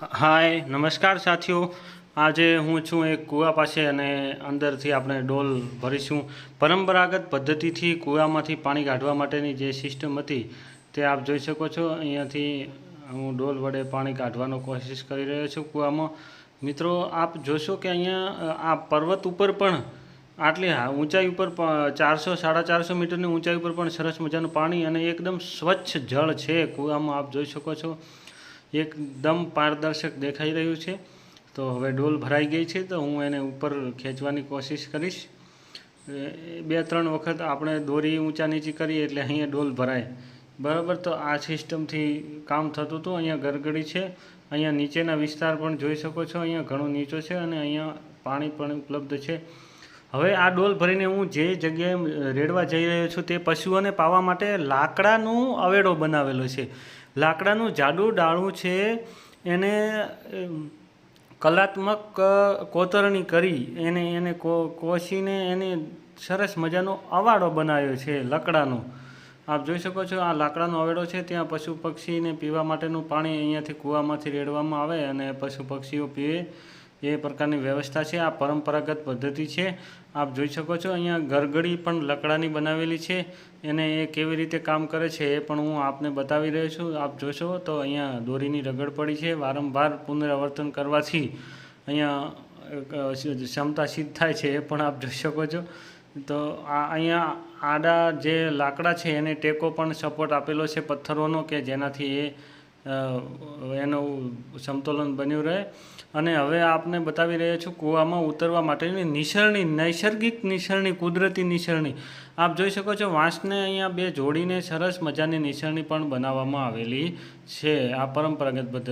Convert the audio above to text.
હાય, નમસ્કાર સાથીઓ. આજે હું છું એક કૂવા પાસે અને અંદરથી આપણે ડોલ ભરીશું. પરંપરાગત પદ્ધતિથી કૂવામાંથી પાણી કાઢવા માટેની જે સિસ્ટમ હતી, તે આપ જોઈ શકો છો. અહીંયાથી હું ડોલ વડે પાણી કાઢવાનો કોશિશ કરી રહ્યો છું કૂવામાં. મિત્રો, આપ જોશો કે અહીંયા આ પર્વત ઉપર પણ આટલી ઊંચાઈ ઉપર ચારસો, સાડા ચારસો મીટરની ઊંચાઈ ઉપર પણ સરસ મજાનું પાણી અને એકદમ સ્વચ્છ જળ છે કૂવામાં, આપ જોઈ શકો છો. એકદમ પારદર્શક દેખાઈ રહ્યું છે. તો હવે ડોલ ભરાઈ ગઈ છે તો હું એને ઉપર ખેંચવાની કોશિશ કરીશ. બે, ત્રણ વખત આપણે દોરી ઊંચા નીચી કરીએ એટલે અહીંયા ડોલ ભરાય. બરાબર? તો આ સિસ્ટમથી કામ થતું હતું, અહીંયા ગરગડી છે. અહીંયા નીચેના વિસ્તાર પણ જોઈ શકો છો, અહીંયા ઘણો નીચો છે અને અહીંયા પાણી પણ ઉપલબ્ધ છે. હવે આ ડોલ ભરીને હું જે જગ્યાએ રેડવા જઈ રહ્યો છું તે પશુઓને પાવા માટે લાકડાનું અવેડો બનાવેલો છે. લાકડાનું જાડું ડાળું છે, એને કલાત્મક કોતરણી કરી, એને એને કો કોસીને એને સરસ મજાનો અવાડો બનાવ્યો છે લાકડાનો. આપ જોઈ શકો છો આ લાકડાનો અવેડો છે, ત્યાં પશુ પક્ષીને પીવા માટેનું પાણી અહીંયાથી કૂવામાંથી રેડવામાં આવે અને પશુ પક્ષીઓ પીવે. એ પ્રકારની વ્યવસ્થા છે, આ પરંપરાગત પદ્ધતિ છે. આપ જોઈ શકો છો, અહીંયા ગરગડી પણ લકડાની બનાવેલી છે. એને એ કેવી રીતે કામ કરે છે એ પણ હું આપને બતાવી રહ્યો છું. આપ જોશો તો અહીંયા દોરીની રગડ પડી છે. વારંવાર પુનરાવર્તન કરવાથી અહીંયા ક્ષમતા સિદ્ધ થાય છે એ પણ આપ જોઈ શકો છો. તો આ અહીંયા આડા જે લાકડા છે, એને ટેકો પણ સપોર્ટ આપેલો છે પથ્થરોનો કે જેનાથી એ એનું સમતોલન બન્યું રહે. અને હવે આપને બતાવી રહ્યા છું કૂવામાં ઉતરવા માટેની નિસરણી, નૈસર્ગિક નિસરણી, કુદરતી નિસરણી. આપ જોઈ શકો છો વાંસને અહીંયા બે જોડીને સરસ મજાની નિસરણી પણ બનાવવામાં આવેલી છે આ પરંપરાગત પદ્ધતિ